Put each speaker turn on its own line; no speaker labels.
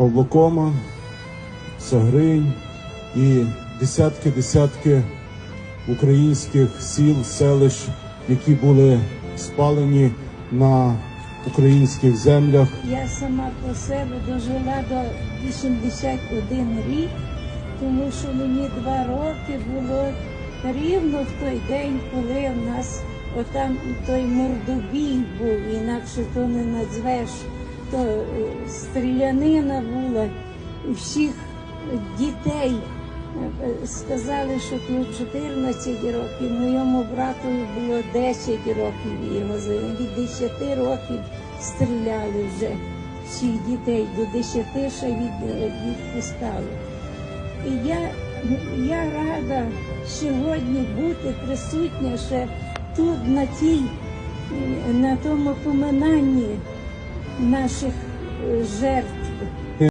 Павлокома, Сагринь і десятки-десятки українських сіл, селищ, які були спалені на українських землях.
Я сама по себе дожила до 81 рік, тому що мені два роки було рівно в той день, коли в нас отам той мордобій був, інакше то не назвеш, то е, стрілянина була, і всіх дітей е, е, сказали, що тут 14 років, моєму братові було 10 років його від 10 років стріляли вже всіх дітей, до 10 ще від, відпускали. І я, я рада сьогодні бути присутня ще тут, на тій, е, на тому поминанні наших е, жертв